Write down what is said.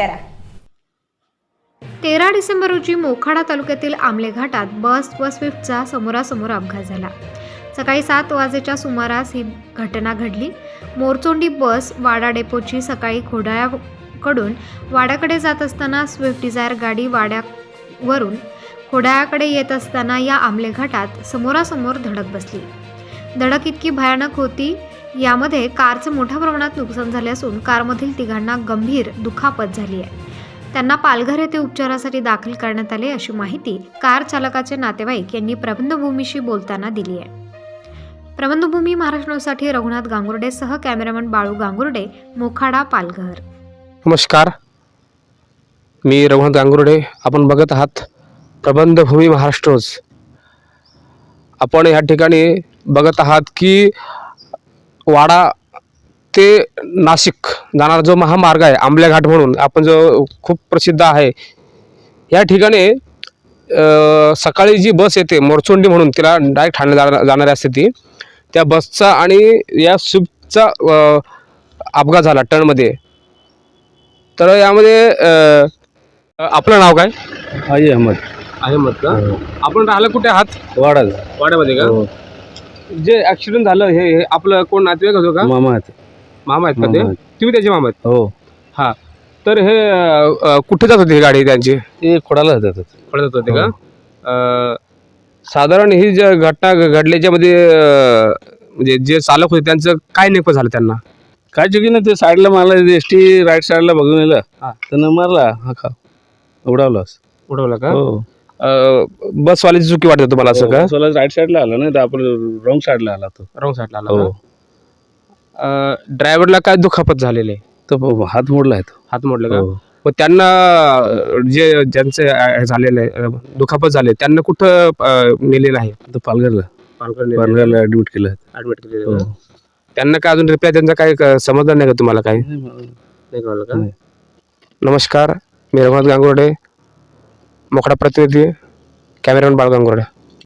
करा. तेरा डिसेंबर रोजी मोखाडा तालुक्यातील आमले घाटात बस व स्विफ्टचा समोरासमोर अपघात झाला. सकाळी सात वाजेच्या सुमारास ही घटना घडली. मोरचोंडी बस वाडा डेपोची सकाळी खोडाळ्याकडून वाड्याकडे जात असताना स्विफ्ट डिझायर गाडी वाड्यावरून खोडाळ्याकडे येत असताना या आमले घाटात समोरासमोर धडक बसली. धडक इतकी भयानक होती यामध्ये कारचं मोठ्या प्रमाणात नुकसान झाले असून कारमधील तिघांना गंभीर दुखापत झाली आहे. त्यांना पालघर येथे उपचारासाठी दाखल करण्यात आले अशी माहिती कार चालकाचे नातेवाईक यांनी प्रबंधभूमीशी बोलताना दिली आहे. प्रबंधभूमी महाराष्ट्रासाठी रघुनाथ गांगुर्डेसह कॅमेरामन बाळू गांगुर्डे मोखाडा पालघर. नमस्कार. मी रघुनाथ गांगुर्डे. आपण बघत आहात प्रबंधभूमी महाराष्ट्रोज आपण या ठिकाणी बघत आहात की वाडा ते नाशिक जाणारा जो महामार्ग आहे आंबल्या घाट म्हणून आपण जो खूप प्रसिद्ध आहे या ठिकाणी सकाळी जी बस येते मोरचोंडी म्हणून तिला डायरेक्ट ठाणे जाणार जाणारी असते ती त्या बसचा आणि या स्विफ्टचा अपघात झाला टर्नमध्ये तर यामध्ये आपलं नाव काय? हाजी अहमद. अहमद का? आपण राहिलं कुठे आहात? वाडा. वाड्यामध्ये का? हो. जे ऍक्सिडेंट झालं हे हे आपलं कोण नातेवाईक होतो का? मामा आहेत. मामा आहेत का ते? मामा आहेत. तुम्ही त्याचे मामा आहेत? हो. हा. तर हे अ, कुठे जात होती ही गाडी त्यांची? ते खोडाला जातात पडत जात होते का? हो. अ, साधारण ही जी घटना घ- घडल्याच्यामध्ये अ, म्हणजे जे चालक होते त्यांचं काय नेमकं झालं त्यांना? काय चुकी ना ते साईडला मारला एस टी राईट साईडला बघून येलं हा. त्यानं मारला हा खा. उडावला उडवलं का? हो. बसवाल्याची चुकी वाटत तुम्हाला असं का? राईट साईडला आला ना तर आपण रॉंग साईडला आला तो. रॉंग साईडला आला हो. ड्रायव्हरला काय दुखापत झालेले? तो प- हात मोडला आहे तो. हात मोडले का? हो. व त्यांना अ, जे ज्यांचे अ, झालेले अ, दुखापत झाले त्यांना कुठं अ, नेलेलं आहे? तो पालघरला. पालघर पालघरला ऍडमिट केलं. ऍडमिट केलेलं हो. का? त्यांना काय अजून रिप्लाय त्यांचा काय क- समजलं नाही का तुम्हाला काय नाही, कळलं का. नमस्कार मी रघुनाथ गांगुर्डे. मोकळा प्रतिनिधी कॅमेरामॅन बाळ गांगुर्डे